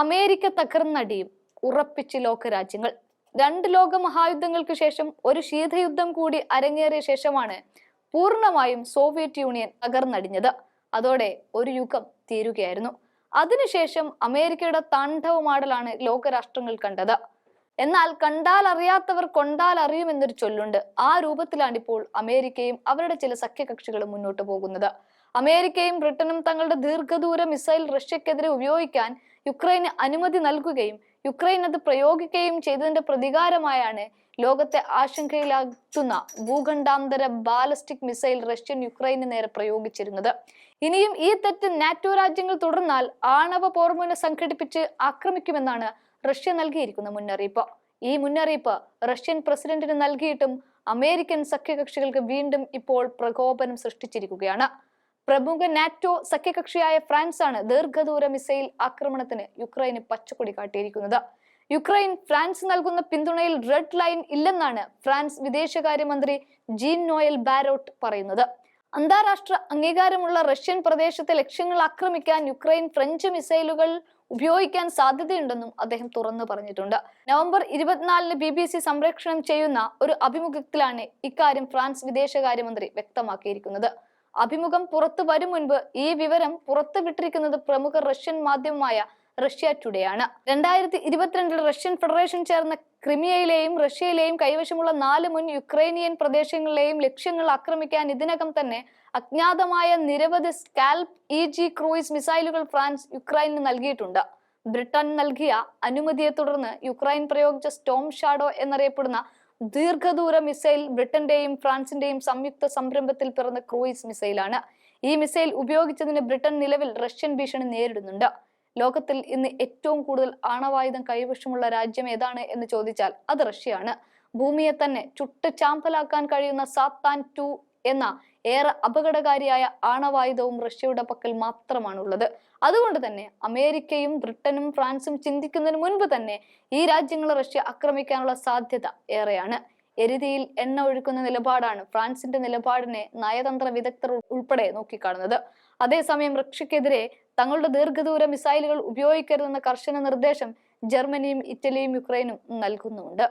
America തകർന്നടിയും ഉറപ്പിച്ച് ലോകരാജ്യങ്ങൾ. രണ്ട് ലോക മഹായുദ്ധങ്ങൾക്ക് ശേഷം ഒരു ശീതയുദ്ധം കൂടി അരങ്ങേറിയ ശേഷമാണ് പൂർണമായും സോവിയറ്റ് യൂണിയൻ തകർന്നടിഞ്ഞത്. അതോടെ ഒരു യുഗം തീരുകയായിരുന്നു. അതിനുശേഷം അമേരിക്കയുടെ താണ്ഡവമാടലാണ് ലോകരാഷ്ട്രങ്ങൾ കണ്ടത്. എന്നാൽ കണ്ടാൽ അറിയാത്തവർ കൊണ്ടാൽ അറിയുമെന്നൊരു ചൊല്ലുണ്ട്. ആ രൂപത്തിലാണ് ഇപ്പോൾ അമേരിക്കയും അവരുടെ ചില സഖ്യകക്ഷികളും മുന്നോട്ട് പോകുന്നത്. അമേരിക്കയും ബ്രിട്ടനും തങ്ങളുടെ ദീർഘദൂര മിസൈൽ റഷ്യക്കെതിരെ ഉപയോഗിക്കാൻ യുക്രൈന് അനുമതി നൽകുകയും യുക്രൈൻ അത് പ്രയോഗിക്കുകയും ചെയ്തതിന്റെ പ്രതികാരമായാണ് ലോകത്തെ ആശങ്കയിലാക്കുന്ന ഭൂഖണ്ഡാന്തര ബാലിസ്റ്റിക് മിസൈൽ റഷ്യൻ യുക്രൈന് നേരെ പ്രയോഗിച്ചിരുന്നത്. ഇനിയും ഈ തെറ്റ് നാറ്റോ രാജ്യങ്ങൾ തുടർന്നാൽ ആണവ പോർമുന സംഘടിപ്പിച്ച് ആക്രമിക്കുമെന്നാണ് റഷ്യ നൽകിയിരിക്കുന്ന മുന്നറിയിപ്പ്. ഈ മുന്നറിയിപ്പ് റഷ്യൻ പ്രസിഡന്റിന് നൽകിയിട്ടും അമേരിക്കൻ സഖ്യകക്ഷികൾക്ക് വീണ്ടും ഇപ്പോൾ പ്രകോപനം സൃഷ്ടിച്ചിരിക്കുകയാണ്. പ്രമുഖ നാറ്റോ സഖ്യകക്ഷിയായ ഫ്രാൻസാണ് ദീർഘദൂര മിസൈൽ ആക്രമണത്തിന് യുക്രൈന് പച്ചക്കൊടി കാട്ടിയിരിക്കുന്നത്. യുക്രൈൻ ഫ്രാൻസ് നൽകുന്ന പിന്തുണയിൽ റെഡ് ലൈൻ ഇല്ലെന്നാണ് ഫ്രാൻസ് വിദേശകാര്യമന്ത്രി ജീൻ നോയൽ ബാരോട്ട് പറയുന്നത്. അന്താരാഷ്ട്ര അംഗീകാരമുള്ള റഷ്യൻ പ്രദേശത്തെ ലക്ഷ്യങ്ങൾ ആക്രമിക്കാൻ യുക്രൈൻ ഫ്രഞ്ച് മിസൈലുകൾ ഉപയോഗിക്കാൻ സാധ്യതയുണ്ടെന്നും അദ്ദേഹം തുറന്നു പറഞ്ഞിട്ടുണ്ട്. നവംബർ ഇരുപത്തിനാലിന് ബി ബി സി സംപ്രേഷണം ചെയ്യുന്ന ഒരു അഭിമുഖത്തിലാണ് ഇക്കാര്യം ഫ്രാൻസ് വിദേശകാര്യമന്ത്രി വ്യക്തമാക്കിയിരിക്കുന്നത്. അഭിമുഖം പുറത്തു വരും മുൻപ് ഈ വിവരം പുറത്തുവിട്ടിരിക്കുന്നത് പ്രമുഖ റഷ്യൻ മാധ്യമമായ റഷ്യ ടുഡേ ആണ് രണ്ടായിരത്തി ഇരുപത്തിരണ്ടിൽ റഷ്യൻ ഫെഡറേഷൻ ചേർന്ന ക്രിമിയയിലെയും റഷ്യയിലെയും കൈവശമുള്ള നാല് മുൻ യുക്രൈനിയൻ പ്രദേശങ്ങളിലെയും ലക്ഷ്യങ്ങൾ ആക്രമിക്കാൻ ഇതിനകം തന്നെ അജ്ഞാതമായ നിരവധി സ്കാൽപ് ഇ ജി ക്രൂയിസ് മിസൈലുകൾ ഫ്രാൻസ് യുക്രൈനിന് നൽകിയിട്ടുണ്ട്. ബ്രിട്ടൻ നൽകിയ അനുമതിയെ തുടർന്ന് യുക്രൈൻ പ്രയോഗിച്ച സ്റ്റോം ഷാഡോ എന്നറിയപ്പെടുന്ന ദീർഘദൂര മിസൈൽ ബ്രിട്ടന്റെയും ഫ്രാൻസിന്റെയും സംയുക്ത സംരംഭത്തിൽ പിറന്ന ക്രൂയിസ് മിസൈലാണ്. ഈ മിസൈൽ ഉപയോഗിച്ചതിന് ബ്രിട്ടൻ നിലവിൽ റഷ്യൻ ഭീഷണി നേരിടുന്നുണ്ട്. ലോകത്തിൽ ഇന്ന് ഏറ്റവും കൂടുതൽ ആണവായുധം കൈവശമുള്ള രാജ്യം ഏതാണ് എന്ന് ചോദിച്ചാൽ അത് റഷ്യയാണ്. ഭൂമിയെ തന്നെ ചുട്ട് ചാമ്പലാക്കാൻ കഴിയുന്ന സാത്താൻ ടു എന്ന ഏറെ അപകടകാരിയായ ആണവായുധവും റഷ്യയുടെ പക്കൽ മാത്രമാണുള്ളത്. അതുകൊണ്ട് തന്നെ അമേരിക്കയും ബ്രിട്ടനും ഫ്രാൻസും ചിന്തിക്കുന്നതിന് മുൻപ് തന്നെ ഈ രാജ്യങ്ങൾ റഷ്യ ആക്രമിക്കാനുള്ള സാധ്യത ഏറെയാണ്. എരുതിയിൽ എണ്ണ ഒഴുക്കുന്ന നിലപാടാണ് ഫ്രാൻസിന്റെ നിലപാടിനെ നയതന്ത്ര വിദഗ്ധർ ഉൾപ്പെടെ നോക്കിക്കാണുന്നത്. അതേസമയം റഷ്യക്കെതിരെ തങ്ങളുടെ ദീർഘദൂര മിസൈലുകൾ ഉപയോഗിക്കരുതെന്ന കർശന നിർദ്ദേശം ജർമ്മനിയും ഇറ്റലിയും യുക്രൈനും നൽകുന്നുണ്ട്.